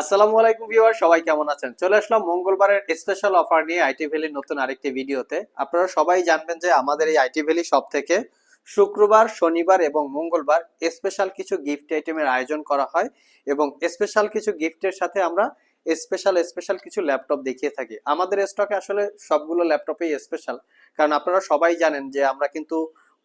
আসসালামু আলাইকুম ভিউয়ার সবাই কেমন আছেন? চলে আসলাম মঙ্গলবারের স্পেশাল অফার নিয়ে আইটি ভ্যালির নতুন আরেকটি ভিডিওতে। আপনারা সবাই জানবেন যে আমাদের এই আইটি ভ্যালি সব থেকে শুক্রবার, শনিবার এবং মঙ্গলবার স্পেশাল কিছু গিফট আইটেমের আয়োজন করা হয় এবং স্পেশাল কিছু গিফটের সাথে আমরা স্পেশাল স্পেশাল কিছু ল্যাপটপ দেখিয়ে থাকি। আমাদের স্টকে আসলে সবগুলো ল্যাপটপই স্পেশাল কারণ আপনারা সবাই জানেন যে আমরা কিন্তু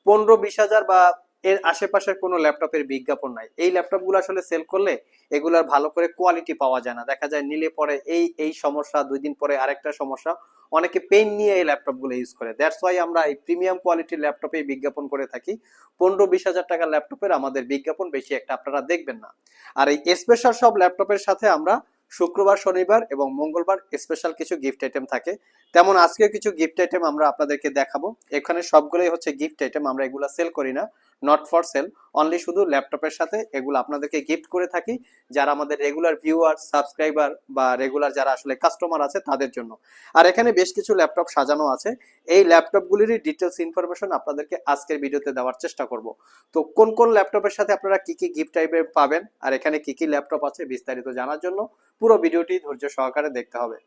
পনেরো, বিশ হাজার বা এর আশেপাশের কোনো ল্যাপটপের বিজ্ঞাপন নাই। এই ল্যাপটপগুলো আসলে সেল করলে এগুলার ভালো করে কোয়ালিটি পাওয়া যায় না। দেখা যায় নিলে পরে এই এই সমস্যা, দুই দিন পরে আরেকটা সমস্যা। অনেকে পেন নিয়ে এই ল্যাপটপগুলো ইউজ করে। দ্যাটস ওয়াই আমরা এই প্রিমিয়াম কোয়ালিটির ল্যাপটপে বিজ্ঞাপন করে থাকি। পনেরো বিশ হাজার টাকার ল্যাপটপের আমাদের বিজ্ঞাপন, বেশি একটা আপনারা দেখবেন না। আর এই স্পেশাল সব ল্যাপটপের সাথে আমরা শুক্রবার, শনিবার এবং মঙ্গলবার স্পেশাল কিছু গিফট আইটেম থাকে। তেমন আজকে কিছু গিফট আইটেম আমরা আপনাদেরকে দেখাবো। এখানে সবগুলোই হচ্ছে গিফট আইটেম আমরা এগুলো সেল করি না। নট ফর সেল অনলি শুধু ল্যাপটপের সাথে এগুলো আপনাদেরকে গিফট করে থাকি, যারা আমাদের রেগুলার ভিউয়ার সাবস্ক্রাইবার বা রেগুলার যারা আসলে কাস্টমার আছে তাদের জন্য। আর এখানে বেশ কিছু ল্যাপটপ সাজানো আছে। এই ল্যাপটপগুলিরই ডিটেলস ইনফরমেশন আপনাদেরকে আজকের ভিডিওতে দেওয়ার চেষ্টা করব। তো কোন কোন ল্যাপটপের সাথে আপনারা কি কি গিফট টাইপের পাবেন, আর এখানে কি কি ল্যাপটপ আছে বিস্তারিত জানার জন্য পুরো ভিডিওটি ধৈর্য সহকারে দেখতে হবে।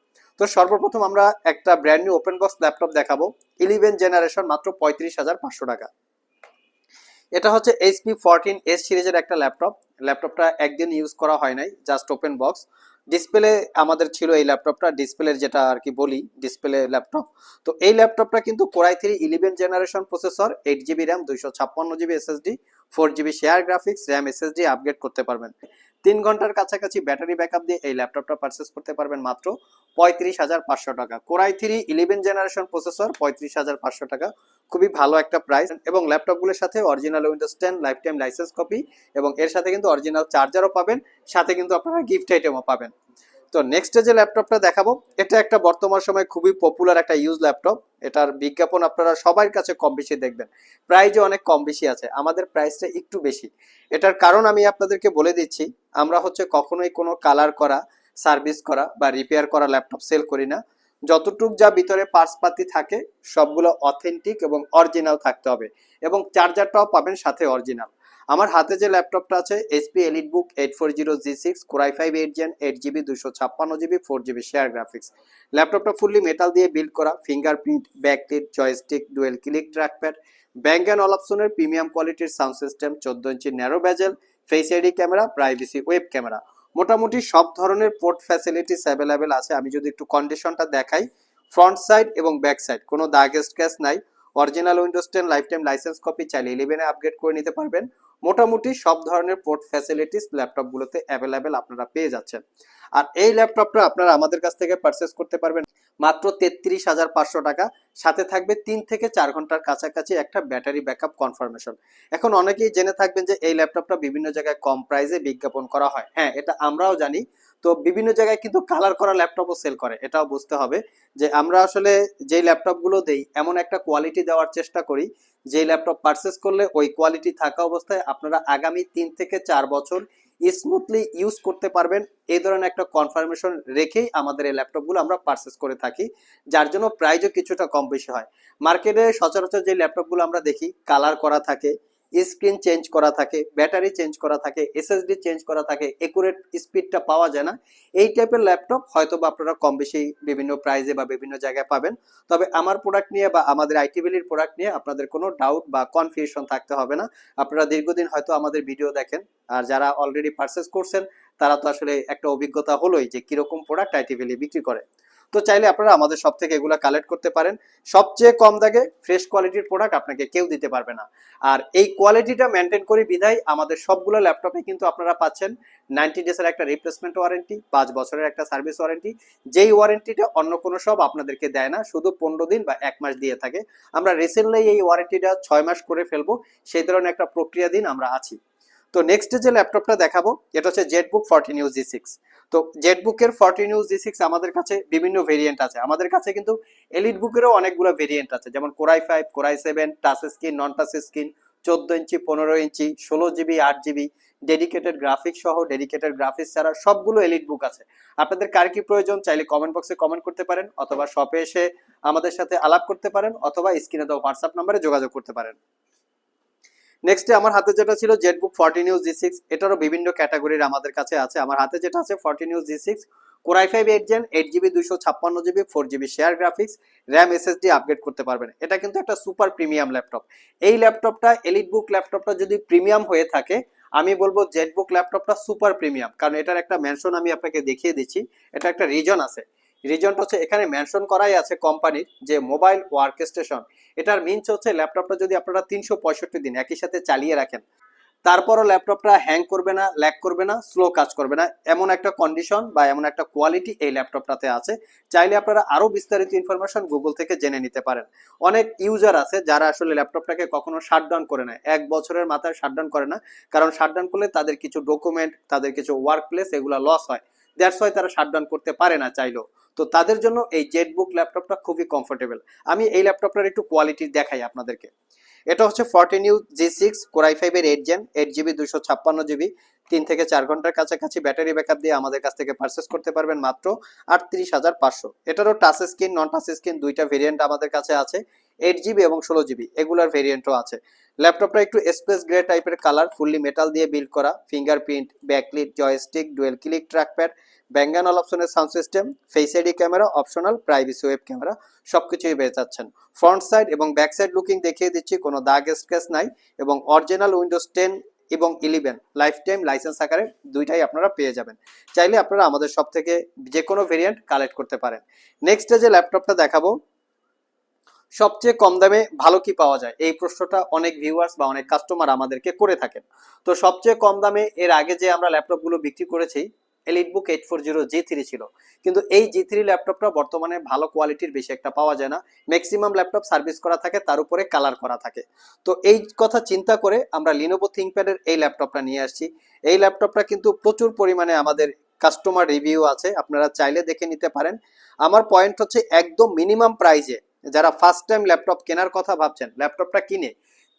তো সর্বপ্রথম আমরা একটা brand new open box laptop দেখাবো। ইলেভেন জেনারেশন মাত্র পঁয়ত্রিশ হাজার পাঁচশো টাকা। এটা হচ্ছে এইচপি ফোরটিন এস সিরিজের একটা ল্যাপটপ। ল্যাপটপটা একদিন ইউজ করা হয় নাই জাস্ট ওপেন বক্স ডিসপ্লে আমাদের ছিল এই ল্যাপটপটা ডিসপ্লের যেটা আর কি বলি ডিসপ্লে ল্যাপটপ। তো এই ল্যাপটপটা কিন্তু core i three eleven generation processor eight GB RAM দুইশো ছাপ্পান্ন GB SSD four GB share graphics RAM SSD upgrade করতে পারবেন। তিন ঘণ্টার কাছাকাছি ব্যাটারি ব্যাকআপ দিয়ে এই ল্যাপটপটা পারচেস করতে পারবেন মাত্র পঁয়ত্রিশ হাজার পাঁচশো টাকা। Core i three eleven generation processor পঁয়ত্রিশ হাজার পাঁচশো টাকা। খুবই ভালো একটা প্রাইস এবং ল্যাপটপগুলোর সাথে original Windows ten lifetime licence copy এবং এর সাথে কিন্তু অরিজিনাল চার্জারও পাবেন। সাথে কিন্তু আপনারা গিফট আইটেমও পাবেন। তো নেক্সট যে ল্যাপটপটা দেখাবো, এটা একটা বর্তমান সময় খুবই পপুলার একটা ইউজ ল্যাপটপ এটার বিজ্ঞাপন আপনারা সবার কাছে কম বেশি দেখবেন। প্রাইজও অনেক কম বেশি আছে, আমাদের প্রাইসটা একটু বেশি। এটার কারণ আমি আপনাদেরকে বলে দিচ্ছি, আমরা হচ্ছে কখনোই কোনো কালার করা সার্ভিস করা বা রিপেয়ার করা ল্যাপটপ সেল করি না। যতটুক যা ভিতরে পার্টস পাতি থাকে, সবগুলো অথেন্টিক এবং অরিজিনাল থাকতে হবে। এবং চার্জারটাও পাবেন সাথে অরিজিনাল আমার হাতে যে ল্যাপটপটা আছে HP EliteBook eight four zero G six core i five eight gen eight GB দুশো ছাপ্পান্ন GB four GB share graphics ল্যাপটপটা ফুললি মেটাল দিয়ে বিল্ড করা fingerprint backlit joystick dual click trackpad bang and অলপশনের premium কোয়ালিটির sound system চোদ্দ ইঞ্চি narrow bezel face ID camera privacy web camera মোটামুটি সব ধরনের পোর্ট ফ্যাসিলিটিস অ্যাভেলেবেল আছে। আমি যদি একটু কন্ডিশনটা দেখাই ফ্রন্ট সাইড এবং ব্যাক সাইড কোনো দাগ স্ক্র্যাচ নাই। Original Windows ten lifetime licence copy চাইলে ইলেভেনে আপগ্রেড করে নিতে পারবেন। মোটামুটি সব ধরনের পোর্ট ফ্যাসিলিটিস ল্যাপটপগুলোতে অ্যাভেলেবেল আপনারা পেয়ে যাচ্ছেন। আর এই ল্যাপটপটা আপনারা আমাদের কাছ থেকে পারচেস করতে পারবেন মাত্র তেত্রিশ হাজার পাঁচশো টাকা। সাথে থাকবে তিন থেকে চার ঘণ্টার কাছাকাছি একটা ব্যাটারি ব্যাকআপ কনফার্মেশন। এখন অনেকেই জেনে থাকবেন যে এই ল্যাপটপটা বিভিন্ন জায়গায় কম প্রাইসে বিজ্ঞাপন করা হয়। হ্যাঁ এটা আমরাও জানি। তো বিভিন্ন জায়গায় কিন্তু কালার করা ল্যাপটপও সেল করে, এটাও বুঝতে হবে যে আমরা আসলে যেই ল্যাপটপগুলো দেই, এমন একটা কোয়ালিটি দেওয়ার চেষ্টা করি যে ল্যাপটপ পারচেস করলে ওই কোয়ালিটি থাকা অবস্থায় আপনারা আগামী তিন থেকে চার বছর স্মুথলি ইউজ করতে পারবেন। এই ধরনের একটা কনফার্মেশন রেখেই আমাদের এই ল্যাপটপগুলো আমরা পারচেস করে থাকি, যার জন্য প্রাইজও কিছুটা কম বেশি হয়। মার্কেটে সচরাচর যে ল্যাপটপগুলো আমরা দেখি কালার করা থাকে স্ক্রিন চেঞ্জ করা থাকে, ব্যাটারি চেঞ্জ করা থাকে এসএসডি চেঞ্জ করা থাকে একুরেট স্পিডটা পাওয়া যায় না। এই টাইপের ল্যাপটপ হয়তো বা আপনারা কম বেশি বিভিন্ন প্রাইজে বা বিভিন্ন জায়গায় পাবেন। তবে আমার প্রোডাক্ট নিয়ে বা আমাদের আইটি আইটিভিলির প্রোডাক্ট নিয়ে আপনাদের কোনো ডাউট বা কনফিউশন থাকতে হবে না। আপনারা দীর্ঘদিন হয়তো আমাদের ভিডিও দেখেন, আর যারা অলরেডি পারচেস করছেন, তারা তো আসলে একটা অভিজ্ঞতা হলোই যে কীরকম প্রোডাক্ট আইটিভিলি বিক্রি করে। তো চাইলে আপনারা আমাদের সব থেকে এগুলো কালেক্ট করতে পারেন। সবচেয়ে কম দাগে ফ্রেশ কোয়ালিটির প্রোডাক্ট আপনাকে কেউ দিতে পারবে না। আর এই কোয়ালিটিটা মেনটেন করে বিধায় আমাদের সবগুলো ল্যাপটপে কিন্তু আপনারা পাচ্ছেন নাইনটি ডেজের একটা রিপ্লেসমেন্ট ওয়ারেন্টি পাঁচ বছরের একটা সার্ভিস ওয়ারেন্টি যেই ওয়ারেন্টিটা অন্য কোনো সব আপনাদেরকে দেয় না, শুধু পনেরো দিন বা এক মাস দিয়ে থাকে। আমরা রিসেন্টলি এই ওয়ারেন্টিটা ছয় মাস করে ফেলব, সেই ধরনের একটা প্রক্রিয়া দিন আমরা আছি। তো নেক্সট যে ল্যাপটপটা দেখাবো, এটা হচ্ছে ZBook fourteen U G six তো জেটবুকের ফর্টি নিউজ জি সিক্স আমাদের কাছে বিভিন্ন ভেরিয়েন্ট আছে। আমাদের কাছে কিন্তু এলিট বুকেরও অনেকগুলো ভেরিয়েন্ট আছে। যেমন core i five core i seven touch screen non touch screen চোদ্দ ইঞ্চি, পনেরো ইঞ্চি, ষোলো জিবি, আট জিবি ডেডিকেটেড গ্রাফিক্স সহ ডেডিকেটেড গ্রাফিক্স ছাড়া সবগুলো এলিট বুক আছে। আপনাদের কার কি প্রয়োজন চাইলে কমেন্ট বক্সে কমেন্ট করতে পারেন অথবা শপে এসে আমাদের সাথে আলাপ করতে পারেন অথবা স্ক্রিনে দেওয়া হোয়াটসঅ্যাপ নাম্বারে যোগাযোগ করতে পারেন। নেক্সটে আমার হাতে যেটা ছিল ZBook forty news G six এটারও বিভিন্ন ক্যাটাগরির আমাদের কাছে আছে। আমার হাতে যেটা আছে forty news G six core i five eight gen eight GB দুশো ছাপ্পান্ন GB four GB share graphics RAM SSD upgrade করতে পারবেন। এটা কিন্তু একটা সুপার প্রিমিয়াম ল্যাপটপ এই ল্যাপটপটা এলিট বুক ল্যাপটপটা যদি প্রিমিয়াম হয়ে থাকে, আমি বলব জেটবুক ল্যাপটপটা সুপার প্রিমিয়াম কারণ এটার একটা মেনশন আমি আপনাকে দেখিয়ে দিচ্ছি। এটা একটা রিজন আছে। রিজনটা হচ্ছে এখানে মেনশন করাই আছে কোম্পানির যে মোবাইল ওয়ার্ক স্টেশন এটার মিনস হচ্ছে ল্যাপটপটা যদি আপনারা তিনশো পঁয়ষট্টি দিন একই সাথে চালিয়ে রাখেন, তারপরও ল্যাপটপটা হ্যাং করবে না ল্যাক করবে না স্লো কাজ করবে না। এমন একটা কন্ডিশন বা এমন একটা কোয়ালিটি এই ল্যাপটপটাতে আছে। চাইলে আপনারা আরও বিস্তারিত ইনফরমেশন গুগল থেকে জেনে নিতে পারেন। অনেক ইউজার আছে যারা আসলে ল্যাপটপটাকে কখনো শাটডাউন করে না এক বছরের মাথায় শাটডাউন করে না, কারণ শাটডাউন করলে তাদের কিছু ডকুমেন্ট তাদের কিছু ওয়ার্ক প্লেস এগুলো লস হয়। দ্যাটস ওয়াই তারা শাটডাউন করতে পারে না চাইলেও। তো তাদের জন্য এই জেটবুক ল্যাপটপটা খুবই কমফোর্টেবল আমি এই ল্যাপটপটার একটু কোয়ালিটি দেখাই আপনাদেরকে। এটা হচ্ছে fourteen U G six core i ফাইভের এইট জেন এইট জিবি দুশো ছাপ্পান্ন জিবি তিন থেকে চার ঘণ্টার কাছাকাছি ব্যাটারি ব্যাকআপ দিয়ে আমাদের কাছ থেকে পারচেস করতে পারবেন মাত্র আটত্রিশ হাজার পাঁচশো। এটারও touch screen non touch screen দুইটা ভেরিয়েন্ট আমাদের কাছে আছে। এইট জিবি এবং ষোলো জিবি এগুলার ভেরিয়েন্টও আছে। ল্যাপটপটা একটু স্পেস গ্রে টাইপের কালার ফুললি মেটাল দিয়ে বিল্ড করা fingerprint backlit joystick dual click trackpad ব্যাঙ্গানল অপশনের sound system face ID camera optional privacy web camera সবকিছুই পেয়ে যাচ্ছেন। ফ্রন্ট সাইড এবং ব্যাক সাইড লুকিং দেখিয়ে দিচ্ছি, কোনো দাগ স্ক্র্যাচ নাই এবং অরিজিনাল উইন্ডোজ টেন এবং ইলেভেন লাইফ টাইম লাইসেন্স আকারে দুইটাই আপনারা পেয়ে যাবেন। চাইলে আপনারা আমাদের সব থেকে যে কোনো ভেরিয়েন্ট কালেক্ট করতে পারেন। নেক্সটে যে ল্যাপটপটা দেখাবো সবচেয়ে কম দামে ভালো কি পাওয়া যায়? এই প্রশ্নটা অনেক ভিউয়ার্স বা অনেক কাস্টমার আমাদেরকে করে থাকেন। তো সবচেয়ে কম দামে এর আগে যে আমরা ল্যাপটপগুলো বিক্রি করেছি EliteBook eight four zero G three ছিল। কিন্তু এই জি থ্রি ল্যাপটপটা বর্তমানে ভালো কোয়ালিটির বেশি একটা পাওয়া যায় না। ম্যাক্সিমাম ল্যাপটপ সার্ভিস করা থাকে, তার উপরে কালার করা থাকে। তো এই কথা চিন্তা করে আমরা লিনোভো থিঙ্কপ্যাডের এই ল্যাপটপটা নিয়ে আসছি। এই ল্যাপটপটা কিন্তু প্রচুর পরিমাণে আমাদের কাস্টমার রিভিউ আছে, আপনারা চাইলে দেখে নিতে পারেন। আমার পয়েন্ট হচ্ছে একদম মিনিমাম প্রাইজে যারা ফার্স্ট টাইম ল্যাপটপ কেনার কথা ভাবছেন ল্যাপটপটা কিনে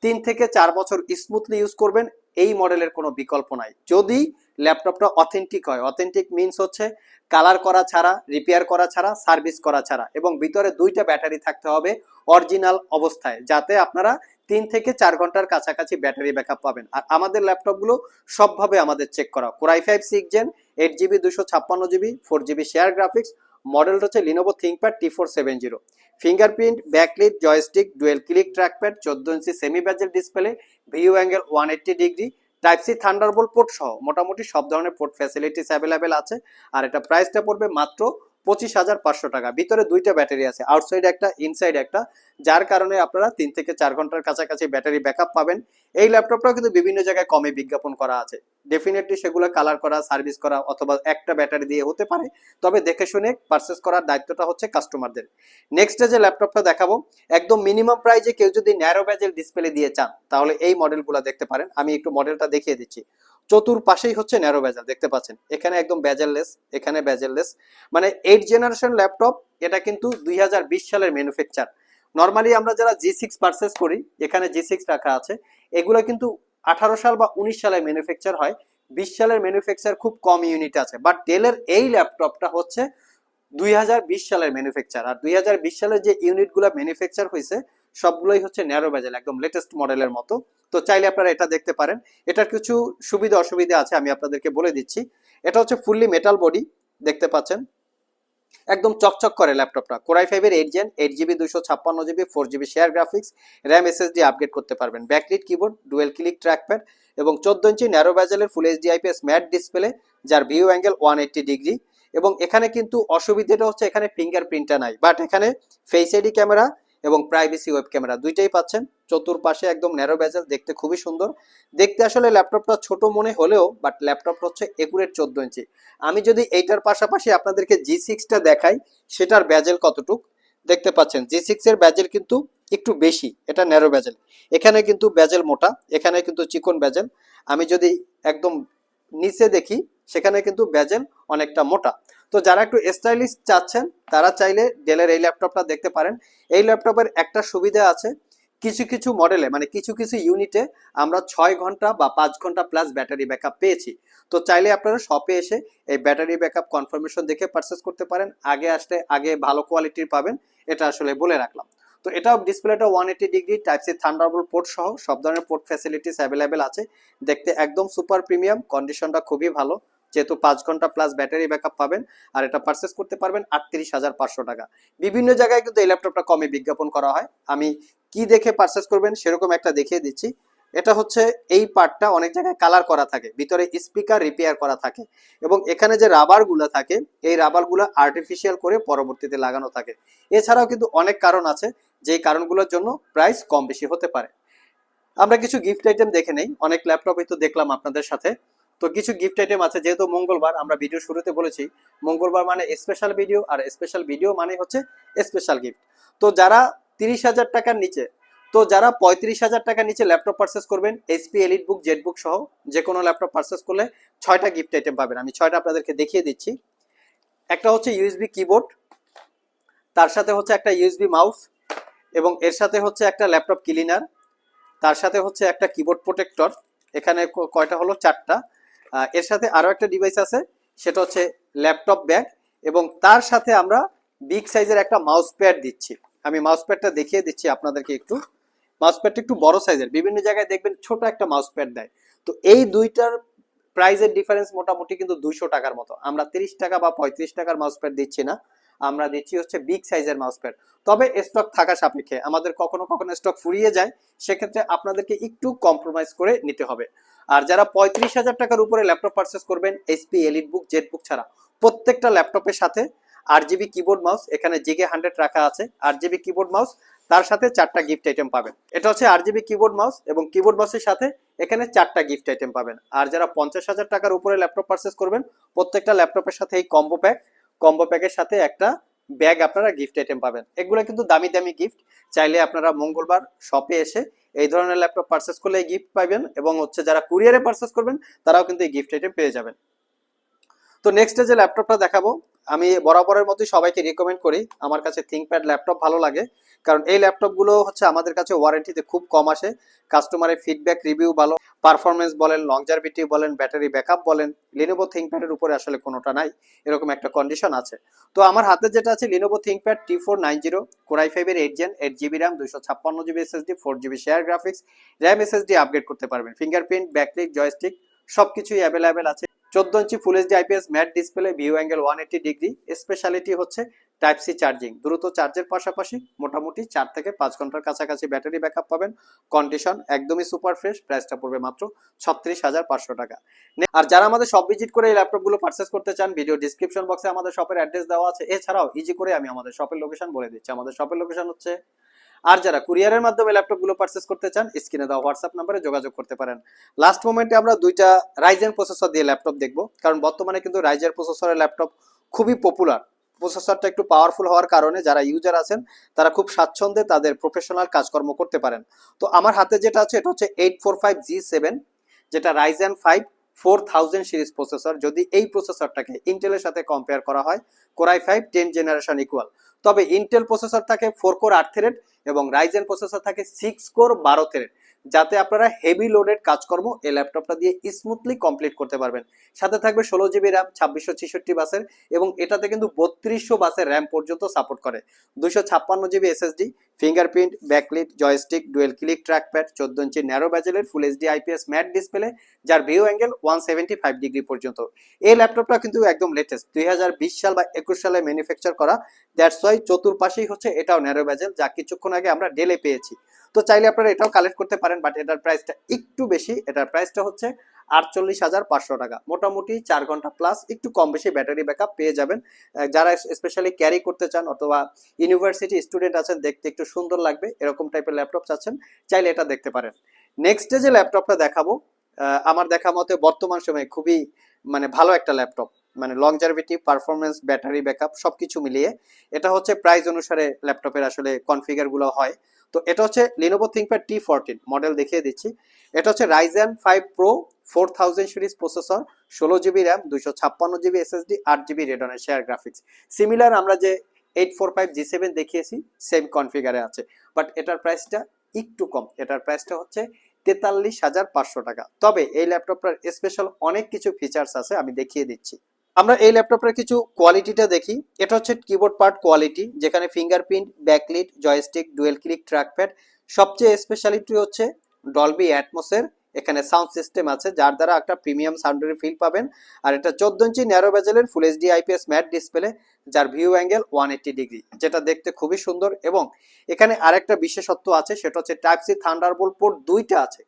তিন থেকে চার বছর স্মুথলি ইউজ করবেন, এই মডেলের কোনো বিকল্প নাই। যদি ল্যাপটপটা অথেন্টিক হয় অথেন্টিক মিনস হচ্ছে কালার করা ছাড়া রিপেয়ার করা ছাড়া সার্ভিস করা ছাড়া এবং ভিতরে দুইটা ব্যাটারি থাকতে হবে অরিজিনাল অবস্থায়, যাতে আপনারা তিন থেকে চার ঘণ্টার কাছাকাছি ব্যাটারি ব্যাকআপ পাবেন। আর আমাদের ল্যাপটপগুলো সবভাবে আমাদের চেক করা। Core i five six gen eight GB দুশো ছাপ্পান্ন GB four GB share graphics মডেলটা হচ্ছে Lenovo ThinkPad T four seven zero fingerprint backlit joystick dual click trackpad চোদ্দ ইঞ্চি semi bezel display view angle one eighty degree type C Thunderbolt port সহ। মোটামুটি সব ধরনের port facilities available আছে। আর এটা প্রাইসটা পড়বে মাত্র পঁচিশ হাজার পাঁচশো টাকা। ভিতরে দুইটা ব্যাটারি আছে আউটসাইড একটা ইনসাইড একটা। যার কারণে আপনারা তিন থেকে চার ঘণ্টার কাছাকাছি ব্যাটারি ব্যাকআপ পাবেন। এই ল্যাপটপটাও কিন্তু বিভিন্ন জায়গায় কমে বিজ্ঞাপন করা আছে। ডেফিনেটলি সেগুলো কালার করা সার্ভিস করা অথবা একটা ব্যাটারি দিয়ে হতে পারে। তবে দেখে শুনে পারচেস করার দায়িত্বটা হচ্ছে কাস্টমারদের নেক্সটে যে ল্যাপটপটা দেখাবো, একদম মিনিমাম প্রাইজে কেউ যদি ন্যারো ব্যাজেল ডিসপ্লে দিয়ে চান, তাহলে এই মডেলগুলো দেখতে পারেন। আমি একটু মডেলটা দেখিয়ে দিচ্ছি। চতুর্পাশেই হচ্ছে ন্যারো ব্যাজেল দেখতে পাচ্ছেন? এখানে একদম ব্যাজেললেস এখানে ব্যাজেললেস মানে এইট জেনারেশন ল্যাপটপ এটা কিন্তু দুই হাজার বিশ সালের ম্যানুফ্যাকচার নর্মালি আমরা যারা জি সিক্স পারচেস করি, এখানে জি সিক্স রাখা আছে, এগুলো কিন্তু আঠারো সাল বা উনিশ সালে ম্যানুফ্যাকচার হয়। বিশ সালের ম্যানুফ্যাকচার খুব কম ইউনিট আছে। বাট ডেলের এই ল্যাপটপটা হচ্ছে দুই হাজার বিশ সালের ম্যানুফ্যাকচার আর দুই হাজার বিশ সালের যে ইউনিটগুলো ম্যানুফ্যাকচার হয়েছে সবগুলোই হচ্ছে ন্যারো ব্যাজেল একদম লেটেস্ট মডেলের মতো। তো চাইলে আপনারা এটা দেখতে পারেন। এটার কিছু সুবিধা অসুবিধা আছে, আমি আপনাদেরকে বলে দিচ্ছি। এটা হচ্ছে ফুললি মেটাল বডি দেখতে পাচ্ছেন? একদম চকচক করে ল্যাপটপটা। কোরাই ফাইভের এইট জেন এইট জিবি দুশো ছাপ্পান্ন GB four GB share graphics RAM SSD upgrade করতে পারবেন। Backlit keyboard dual click trackpad এবং চোদ্দ ইঞ্চি narrow ব্যাজেলের full HD IPS matte display যার view angle one eighty degree এবং এখানে কিন্তু অসুবিধাটা হচ্ছে এখানে ফিঙ্গার ফিঙ্গারপ্রিন্টটা নাই। বাট এখানে ফেস আইডি ক্যামেরা এবং প্রাইভেসি ওয়েব ক্যামেরা দুইটাই পাচ্ছেন। চতুর্পাশে একদম ন্যারো ব্যাজেল দেখতে খুবই সুন্দর। দেখতে আসলে ল্যাপটপটা ছোট মনে হলেও বাট ল্যাপটপটা হচ্ছে একুরেট চোদ্দ ইঞ্চি। আমি যদি এইটার পাশাপাশি আপনাদেরকে জি সিক্সটা দেখাই, সেটার ব্যাজেল কতটুক? দেখতে পাচ্ছেন জি সিক্স এর ব্যাজেল কিন্তু একটু বেশি, এটা ন্যারো ব্যাজেল এখানে কিন্তু ব্যাজেল মোটা, এখানে কিন্তু চিকন ব্যাজেল আমি যদি একদম নিচে দেখি, সেখানে কিন্তু ব্যাজেল অনেকটা মোটা। তো যারা একটু স্টাইলিশ চাচ্ছেন, তারা চাইলে ডেলের এই ল্যাপটপটা দেখতে পারেন। এই ল্যাপটপের একটা সুবিধা আছে, কিছু কিছু মডেলে মানে কিছু কিছু ইউনিটে আমরা ছয় ঘণ্টা বা পাঁচ ঘণ্টা প্লাস ব্যাটারি ব্যাকআপ পেয়েছি। তো চাইলে আপনারা শপে এসে এই ব্যাটারি ব্যাকআপ কনফার্মেশন দেখে পারচেস করতে পারেন। আগে আসলে, আগে ভালো কোয়ালিটির পাবেন, এটা আসলে বলে রাখলাম। তো এটাও ডিসপ্লেটা one eighty degree type C port সহ, সব ধরনের পোর্ট ফ্যাসিলিটিস অ্যাভেলেবেল আছে। দেখতে একদম সুপার প্রিমিয়াম কন্ডিশনটা খুবই ভালো। যেহেতু পাঁচ ঘণ্টা প্লাস ব্যাটারি ব্যাকআপ পাবেন আর এটা পারচেস করতে পারবেন আটত্রিশ হাজার পাঁচশো টাকা। বিভিন্ন জায়গায় কিন্তু এই ল্যাপটপটা কমে বিজ্ঞাপন করা হয়। আমি কি দেখে পারচেস করবেন সেরকম একটা দেখিয়ে দিচ্ছি। এটা হচ্ছে এই পার্টটা অনেক জায়গায় কালার করা থাকে, ভিতরে স্পিকার রিপেয়ার করা থাকে এবং এখানে যে রাবারগুলো থাকে, এই রাবারগুলো আর্টিফিশিয়াল করে পরবর্তীতে লাগানো থাকে। এছাড়াও কিন্তু অনেক কারণ আছে, যেই কারণগুলোর জন্য প্রাইস কম বেশি হতে পারে। আমরা কিছু গিফট আইটেম দেখে নেই, অনেক ল্যাপটপই তো দেখলাম আপনাদের সাথে। তো কিছু গিফট আইটেম আছে, যেহেতু মঙ্গলবার আমরা ভিডিও শুরুতে বলেছি, মঙ্গলবার মানে স্পেশাল ভিডিও আর স্পেশাল ভিডিও মানে হচ্ছে স্পেশাল গিফট তো যারা তিরিশ হাজার টাকার নিচে, তো যারা পঁয়ত্রিশ হাজার টাকার নিচে ল্যাপটপ পারচেস করবেন HP EliteBook ZBook সহ যে কোনো ল্যাপটপ পারচেস করলে ছয়টা গিফট আইটেম পাবেন। আমি ছয়টা আপনাদেরকে দেখিয়ে দিচ্ছি। একটা হচ্ছে ইউএসবি কিবোর্ড তার সাথে হচ্ছে একটা ইউএসবি মাউস এবং এর সাথে হচ্ছে একটা ল্যাপটপ ক্লিনার তার সাথে হচ্ছে একটা কিবোর্ড প্রোটেক্টর এখানে কয়টা হলো? চারটা। এর সাথে আরও একটা ডিভাইস আছে, সেটা হচ্ছে ল্যাপটপ ব্যাগ এবং তার সাথে আমরা বিগ সাইজের একটা মাউস প্যাড দিচ্ছি। আমি মাউস প্যাডটা দেখিয়ে দিচ্ছি আপনাদেরকে একটু। মাউস প্যাডটা একটু বড় সাইজের বিভিন্ন জায়গায় দেখবেন ছোট একটা মাউস প্যাড দেয়। তো এই দুইটার প্রাইজের ডিফারেন্স মোটামুটি কিন্তু দুইশো টাকার মতো। আমরা তিরিশ টাকা বা পঁয়ত্রিশ টাকার মাউস প্যাড দিচ্ছি না। আমরা দিচ্ছি হচ্ছে বিগ সাইজের মাউস প্যাড তবে স্টক থাকা সাপেক্ষে, আমাদের কখনো কখনো স্টক ফুরিয়ে যায়, সেক্ষেত্রে আপনাদেরকে একটু কম্প্রোমাইজ করে নিতে হবে। আর যারা পঁয়ত্রিশ হাজার টাকার উপরে ল্যাপটপ পারচেস করবেন HP EliteBook ZBook ছাড়া প্রত্যেকটা ল্যাপটপের সাথে আট জিবি কিবোর্ড মাউস এখানে জিগে হান্ড্রেড রাখা আছে, আট জিবি কিবোর্ড মাউস তার সাথে চারটা গিফট আইটেম পাবেন। এটা হচ্ছে আট জিবি কিবোর্ড মাউস এবং কিবোর্ড মাউসের সাথে এখানে চারটা গিফট আইটেম পাবেন। আর যারা পঞ্চাশ হাজার টাকার উপরে ল্যাপটপ পারচেস করবেন, প্রত্যেকটা ল্যাপটপের সাথে এই কম্বো প্যাক কম্বো প্যাকের সাথে একটা ব্যাগ আপনারা গিফট আইটেম পাবেন। এগুলো কিন্তু দামি দামি গিফট চাইলে আপনারা মঙ্গলবার শপে এসে এই ধরনের ল্যাপটপ পারচেস করলে গিফট পাবেন এবং হচ্ছে যারা কুরিয়ারে পারচেস করবেন, তারাও কিন্তু এই গিফট আইটেম পেয়ে যাবেন। তো নেক্সট যে ল্যাপটপটা দেখাবো, আমি বরাবরের মতোই সবাইকে রিকমেন্ড করি। আমার কাছে থিঙ্কপ্যাড ল্যাপটপ ভালো লাগে। কারণ এই ল্যাপটপগুলো হচ্ছে আমাদের কাছে ওয়ারেন্টিতে খুব কম আসে। কাস্টমারের ফিডব্যাক রিভিউ ভালো। পারফরমেন্স বলেন লংজারভিটি বলেন ব্যাটারি ব্যাকআপ বলেন লিনোভো থিঙ্কপ্যাডের উপরে আসলে কোনোটা নাই, এরকম একটা কন্ডিশন আছে। তো আমার হাতে যেটা আছে Lenovo ThinkPad T four nine zero core i ফাইভের eight gen eight GB RAM দুশো ছাপ্পান্ন GB SSD four GB share graphics RAM SSD upgrade করতে পারবেন। ফিঙ্গারপ্রিন্ট ব্যাকলিক জয়স্টিক সবকিছুই অ্যাভেলেবেল আছে। চোদ্দ ইঞ্চি full HD IPS matte display view angle one eighty degree speciality হচ্ছে type C charging দ্রুত চার্জের পাশাপাশি মোটামুটি চার থেকে পাঁচ ঘণ্টার কাছাকাছি ব্যাটারি ব্যাকআপ পাবেন। কন্ডিশন একদমই সুপার ফ্রেশ প্রাইসটা পড়বে মাত্র ছত্রিশ হাজার পাঁচশো টাকা। আর যারা আমাদের সব ভিজিট করে এই ল্যাপটপগুলো পারচেস করতে চান ভিডিও ডিসক্রিপশন বক্সে আমাদের শপের অ্যাড্রেস দেওয়া আছে। এছাড়াও ইজি করে আমি আমাদের শপের লোকেশন বলে দিচ্ছি। আমাদের শপের লোকেশন হচ্ছে আর যারা কুরিয়ারের মাধ্যমে ল্যাপটপগুলো পারচেস করতে চান, স্ক্রিনে দেওয়া হোয়াটসঅ্যাপ নাম্বারে যোগাযোগ করতে পারেন। লাস্ট মোমেন্টে আমরা দুইটা রাইজেন প্রসেসর দিয়ে ল্যাপটপ দেখব। কারণ বর্তমানে কিন্তু রাইজের প্রসেসরের ল্যাপটপ খুবই পপুলার প্রসেসরটা একটু পাওয়ারফুল হওয়ার কারণে যারা ইউজার আছেন, তারা খুব স্বাচ্ছন্দ্যে তাদের প্রফেশনাল কাজকর্ম করতে পারেন। তো আমার হাতে যেটা আছে, এটা হচ্ছে eight four five G seven যেটা Ryzen five four thousand series processor যদি এই প্রসেসরটাকে ইন্টেলের সাথে কম্পেয়ার করা হয় core i five ten generation equal তবে ইন্টেল প্রসেসর থাকে ফোর কোর আট থ্রেড এবং রাইজেন প্রসেসর থাকে সিক্স কোর বারো থ্রেড যাতে আপনারা হেভি লোডেড কাজকর্ম এই ল্যাপটপটা দিয়ে স্মুথলি কমপ্লিট করতে পারবেন। সাথে থাকবে ষোলো জিবি র্যাম ছাব্বিশশো ছেষট্টি বাসের এবং এটাতে কিন্তু বত্রিশশো বাসের র্যাম পর্যন্ত সাপোর্ট করে। দুশো ছাপ্পান্ন GB SSD fingerprint backlit joystick dual click trackpad চোদ্দ ইঞ্চি narrow ব্যাজেলের full HD IPS matte display যার view angle one seventy five degree পর্যন্ত। এই ল্যাপটপটা কিন্তু একদম লেটেস্ট দুই হাজার বিশ সাল বা একুশ সালে ম্যানুফ্যাকচার করা। দ্যাটস ওয়াই চতুর্পাশেই হচ্ছে এটাও ন্যারো ব্যাজেল যা কিছুক্ষণ আগে আমরা ডেলে পেয়েছি। তো চাইলে আপনারা এটাও কালেক্ট করতে পারেন বাট এটার প্রাইসটা একটু বেশি। এটার প্রাইসটা হচ্ছে আটচল্লিশ হাজার পাঁচশো টাকা। মোটামুটি চার ঘণ্টা প্লাস একটু কম বেশি ব্যাটারি ব্যাকআপ পেয়ে যাবেন। যারা স্পেশালি ক্যারি করতে চান অথবা ইউনিভার্সিটি স্টুডেন্ট আছেন, দেখতে একটু সুন্দর লাগবে। এরকম টাইপের ল্যাপটপ চাচ্ছেন চাইলে এটা দেখতে পারেন। নেক্সটে যে ল্যাপটপটা দেখাবো আমার দেখা মতে বর্তমান সময়ে খুবই মানে ভালো একটা ল্যাপটপ মানে লংজারভিটি পারফরমেন্স ব্যাটারি ব্যাকআপ সবকিছু মিলিয়ে। এটা হচ্ছে প্রাইস অনুসারে ল্যাপটপের আসলে কনফিগারগুলো হয়। তো এটা হচ্ছে Lenovo ThinkPad T fourteen model দেখিয়ে দিচ্ছি। এটা হচ্ছে Ryzen five pro four thousand series processor ষোলো জিবি র্যাম দুশো ছাপ্পান্ন জিবি এসএসডি আট জিবি রেডনের শেয়ার গ্রাফিক্স সিমিলার আমরা যে eight four five G seven দেখিয়েছি সেম কনফিগারে আছে। বাট এটার প্রাইসটা একটু কম। এটার প্রাইসটা হচ্ছে তেতাল্লিশ হাজার পাঁচশো টাকা। তবে এই ল্যাপটপটার স্পেশাল অনেক কিছু ফিচার্স আছে, আমি দেখিয়ে দিচ্ছি। আমরা এই ল্যাপটপের কিছু কোয়ালিটিটা দেখি। এটা হচ্ছে কিবোর্ড পার্ট কোয়ালিটি যেখানে fingerprint backlit joystick dual click trackpad সবচেয়ে স্পেশালিটি হচ্ছে ডলবি অ্যাটমসের এখানে সাউন্ড সিস্টেম আছে, যার দ্বারা একটা প্রিমিয়াম সাউন্ডের ফিল পাবেন। আর এটা চোদ্দ ইঞ্চি narrow বেজেলের full HD IPS matte display যার view angle one eighty degree যেটা দেখতে খুবই সুন্দর। এবং এখানে আরেকটা বিশেষত্ব আছে, সেটা হচ্ছে টাইপ সি থান্ডারবোল্ট পোর্ট দুইটা আছে।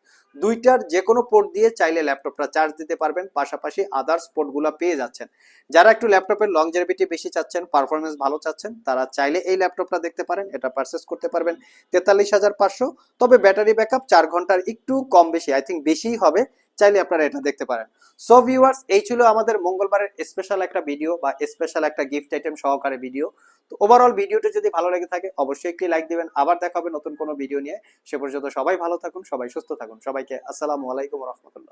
দুইটার যে কোনো পোর্ট দিয়ে চাইলে ল্যাপটপটা চার্জ দিতে পারবেন, পাশাপাশি আদার্স পোর্টগুলো পেয়ে যাচ্ছেন। যারা একটু ল্যাপটপের লংজারভিটি বেশি চাচ্ছেন পারফরমেন্স ভালো চাচ্ছেন, তারা চাইলে এই ল্যাপটপটা দেখতে পারেন, এটা পারচেস করতে পারবেন তেতাল্লিশ হাজার পাঁচশো। তবে ব্যাটারি ব্যাকআপ চার ঘণ্টার একটু কম বেশি আই থিঙ্ক বেশিই হবে। চাইলে আপনারা এটা দেখতে পারেন। সো ভিউয়ার্স এই ছিল আমাদের মঙ্গলবারের স্পেশাল একটা ভিডিও বা স্পেশাল একটা গিফট আইটেম সহকারে ভিডিও তো ওভারঅল ভিডিওটি যদি ভালো লেগে থাকে, অবশ্যই একটি লাইক দিবেন। আবার দেখা হবে নতুন কোনো ভিডিও নিয়ে। সে পর্যন্ত সবাই ভালো থাকুন, সবাই সুস্থ থাকুন। সবাইকে আসসালামু আলাইকুম রহমতুল্লাহ।